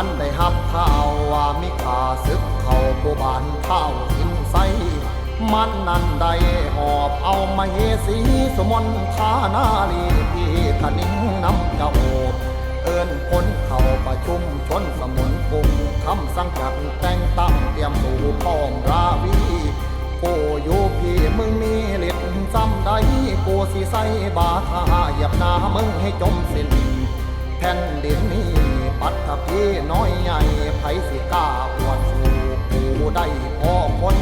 มันได้หับข่าวว่ามีขาศึกเข้าผู้บานเท่าสินไซมันนั่นได้หอบเอามาเฮสีสมนทานาลีพี่คนิ่งน้ำเจ้าเอิญพ้นเข้าประชุมชนสมุนกรุงคำสังกัดแต่งตั้งเตรียมสู่พ้องราวีกูอยู่พี่มึงมีฤทธิ์ซ้ำใดกูสิใส่บาทาเหยียบหน้ามึงให้จมสิ้นแผ่นดินนี้ ปัตตภีน้อยใหญ่ไผสิกล้าอวดสู่กูได้พ่อคน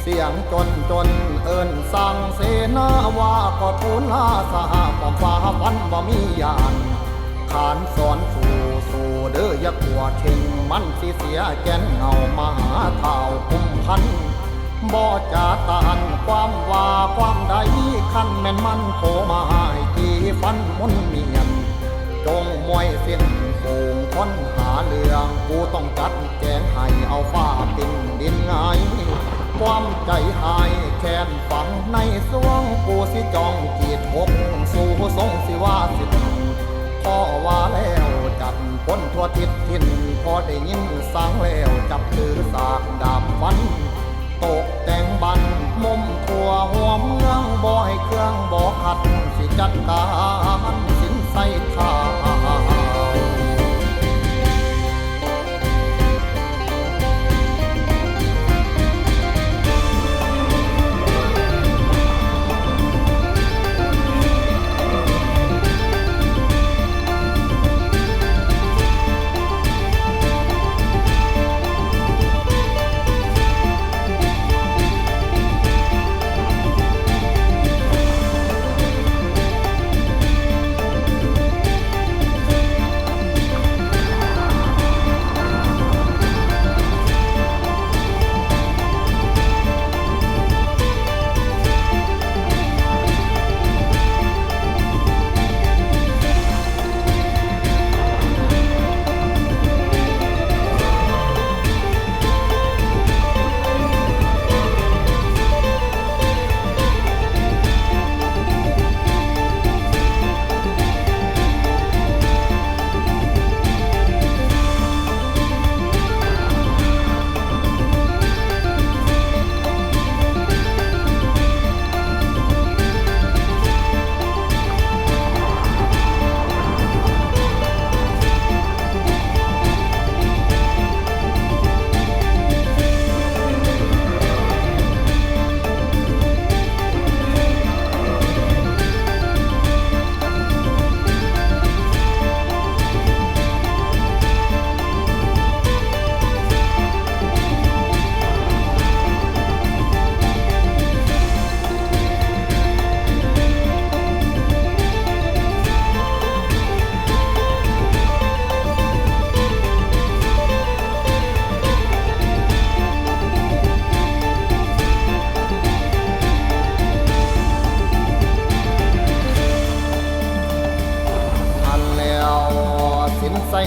เสียงจนจนเอิญสั่งเสนาว่าก็ทูลลาสหความฟ้าฟันบ่มียานขานสอนสู่สู่เด้ออย่ากลัวเชิงมันสิเสียแกนเงามาหาเท่าคุ้มพันบ่จะตานความว่าความใดคันแม่นมันโผมาให้ตีฟันมนเมียนจงมวยเส้นโป่ง ค้นหาเรื่องกูต้องจัดแจงให้เอาฟ้าปินดินไงายความใจหายแค้นฝังในสวงกูสิจองกีดหกสู่ทรงสิว่าสิทธิ์พ่อว่าแล้วจัดพ้นทั่วทิศทินพอได้ยินสังแล้วจับถือสากดาบฟันตกแต่งบันมุมทั่วหัวเมืองบ่ให้เครื่องบ่ขัดสิจัดการ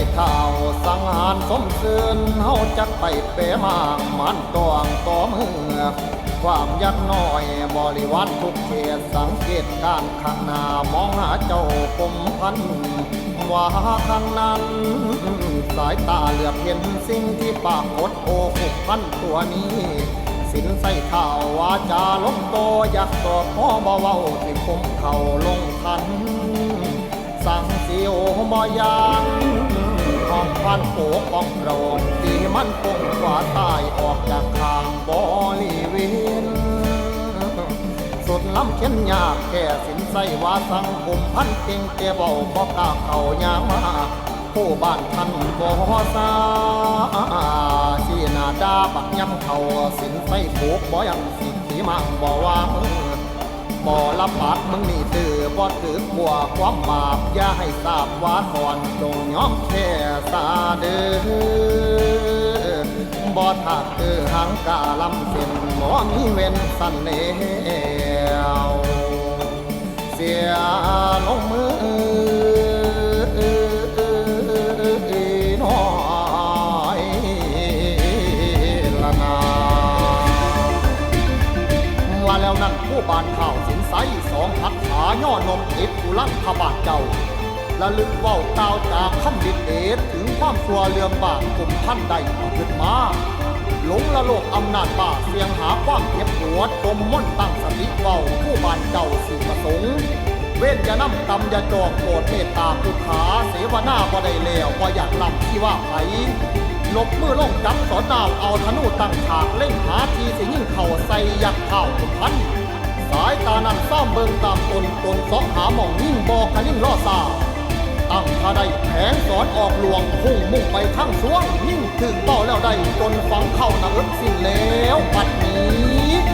สินใส่เท้าสังหารสมซื่นเฮาจักไปเปมางมันตวงต่อมือความยักน้อยบริวารทุกเขตสังเกตการข้างหน้ามองหาเจ้ากรมพันว่าข้างนั้น สายตาเหลือบเห็นสิ่งที่ปากฏโอ้หุกพันตัวนี้ สินใส่เท้าวาจาลงโตอยากตอบพ่อบ่เว้าที่คมเข่าลงทัน สั่งเสียวบ่ยาน องพันโปกของเราที่มันคงกว่าตายออกจากทางบริเวณสุดล้ำเข็นยากแก่สินใส่ว่าสังคมพันเก่งแต่เบาบ่กล้าเขายามาผู้บ้านท่านบ่ซาสีหน้าดาบักยำเขาสินใส่โปกบ่ยังสิขีมังบ่วาง บ่ละบาดมึงนี่ตือบ่ถือกลัวความบาปอย่าให้ทราบว่าถอนจงยอมแค่ซาเด้อบ่ถักคือหางกาลำเส้นหมอมีเว้นสันเน ว่าแล้วนั่นผู้บานข่าวสินไซสองพัดขาย่อนมติดกุลังขบาดเจ้าและลึกว่ากล่าวจากคำดิดเอดถึงความสัวเรืองบากกลุ่มพันใดขึ้นมาหลงละโลกอำนาจบาเสียงหาความเจ็บปวดกลมม่นตั้งสติเว้าผู้บานเจ้าสิประสงค์ เว้นย่านำกรรมยาจอกโปรดเมตตาผู้ขาเสวนาบ่ได้แล้วว่าอยากลำที่ว่าไผ ลบเมื่อล่องจับสอนดาวเอาธนูตั้งฉากเล่นหาทีสิยิ่งเข่าใส่ยักเข่าพันสายตานั่งซ่อมเบิงตามตนตนเสาะหาหมองยิ่งบอกกันยิ่งล่อตาตั้งทาได้แผงสอนออกหลวงพุ่งมุ่งไปข้างสวงยิ่งถึงต่อแล้วได้จนฟังเข้านาอึดสิ้นแล้วปัดนี้